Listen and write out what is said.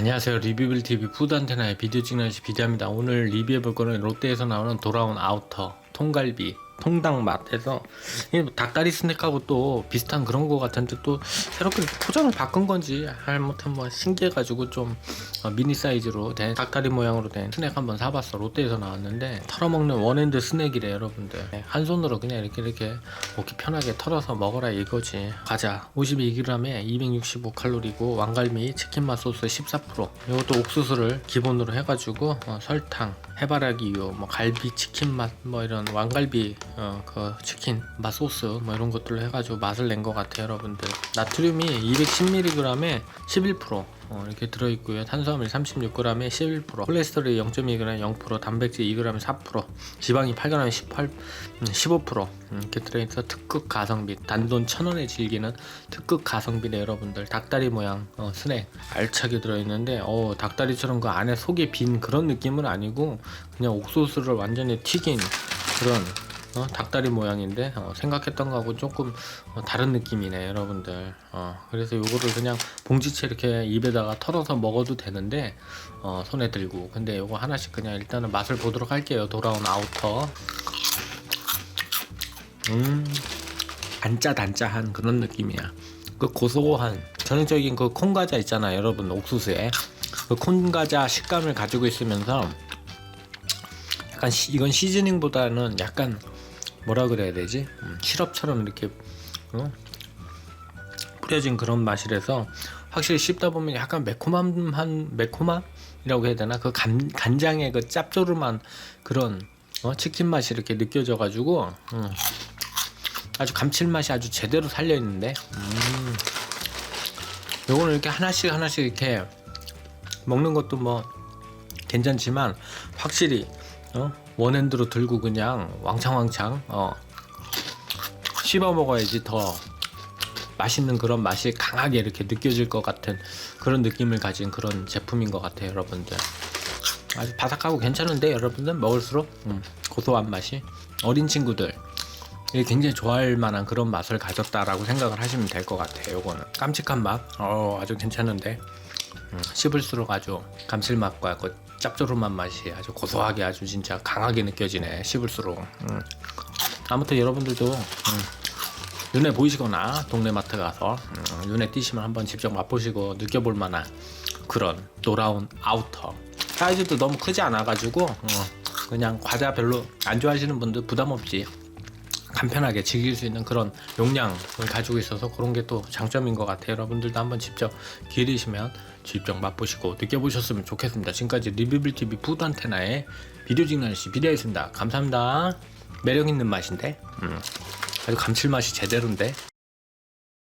안녕하세요. 리뷰빌TV 푸드안테나의 비디오 찍는시 비디오입니다. 오늘 리뷰해볼 거는 롯데에서 나오는 돌아온 아우터 통갈비 통닭 맛에서 이뭐 닭다리 스낵하고 또 비슷한 그런 거 같은데 또 새롭게 포장을 바꾼 건지 잘못한 뭐 신기해가지고 좀 어, 미니 사이즈로 된 닭다리 모양으로 된 스낵 한번 사봤어. 롯데에서 나왔는데 털어먹는 원핸드 스낵이래 여러분들. 네, 한 손으로 그냥 이렇게 이렇게 먹기 편하게 털어서 먹어라 이거지. 과자 52g에 265칼로리고 왕갈비 치킨 맛 소스 14% 이것도 옥수수를 기본으로 해가지고 어, 설탕 해바라기 유 뭐 갈비 치킨 맛 뭐 이런 왕갈비 어, 그 치킨 맛 소스 뭐 이런 것들로 해가지고 맛을 낸 것 같아요 여러분들 나트륨이 210mg에 11% 어, 이렇게 들어있고요. 탄수화물 36g에 11%, 콜레스테롤이 0.2g 0%, 단백질 2g 4%, 지방이 8g 18, 음, 15% 음, 이렇게 들어있어 특급 가성비, 단돈 1,000원에 즐기는 특급 가성비네 여러분들. 닭다리 모양 어, 스낵 알차게 들어있는데 어, 닭다리처럼 그 안에 속이 빈 그런 느낌은 아니고 그냥 옥수수를 완전히 튀긴 그런 어, 닭다리 모양인데 어, 생각했던 거하고 조금 어, 다른 느낌이네 여러분들. 어, 그래서 요거를 그냥 봉지채 이렇게 입에다가 털어서 먹어도 되는데 어, 손에 들고. 근데 요거 하나씩 그냥 일단은 맛을 보도록 할게요. 돌아온 아우터. 음 단짜 단짜한 그런 느낌이야. 그 고소한 전형적인 그 콩과자 있잖아요 여러분 옥수수에. 그 콩과자 식감을 가지고 있으면서 약간 시- 이건 시즈닝보다는 약간 뭐라 그래야 되지? 음, 시럽처럼 이렇게 어? 뿌려진 그런 맛이라서 확실히 씹다 보면 약간 매콤한 매콤함이라고 해야 되나? 그 간, 간장의 그 짭조름한 그런 어? 치킨 맛이 이렇게 느껴져가지고 음, 아주 감칠맛이 아주 제대로 살려 있는데 음, 요거는 이렇게 하나씩 하나씩 이렇게 먹는 것도 뭐 괜찮지만 확실히 어? 원핸드로 들고 그냥 왕창왕창 어. 씹어 먹어야지 더 맛있는 그런 맛이 강하게 이렇게 느껴질 것 같은 그런 느낌을 가진 그런 제품인 것 같아요 여러분들. 아주 바삭하고 괜찮은데 여러분들 먹을수록 음, 고소한 맛이. 어린 친구들 굉장히 좋아할 만한 그런 맛을 가졌다라고 생각을 하시면 될 것 같아요 요거는. 깜찍한 맛. 어, 아주 괜찮은데. 음, 씹을수록 아주 감칠맛과 그 짭조름한 맛이 아주 고소하게 아주 진짜 강하게 느껴지네 씹을수록 음. 아무튼 여러분들도 음, 눈에 보이시거나 동네 마트 가서 음, 눈에 띄시면 한번 직접 맛보시고 느껴볼 만한 그런 돌아온 아우터 사이즈도 너무 크지 않아 가지고 어, 그냥 과자 별로 안 좋아하시는 분들 부담 없이 간편하게 즐길 수 있는 그런 용량을 가지고 있어서 그런 게 또 장점인 것 같아요. 여러분들도 한번 직접 기르시면 직접 맛보시고 느껴보셨으면 좋겠습니다. 지금까지 리뷰빌 TV 푸드 안테나의 비디오 찍는 씨 비디오였습니다. 감사합니다. 매력 있는 맛인데, 음, 아주 감칠맛이 제대로인데.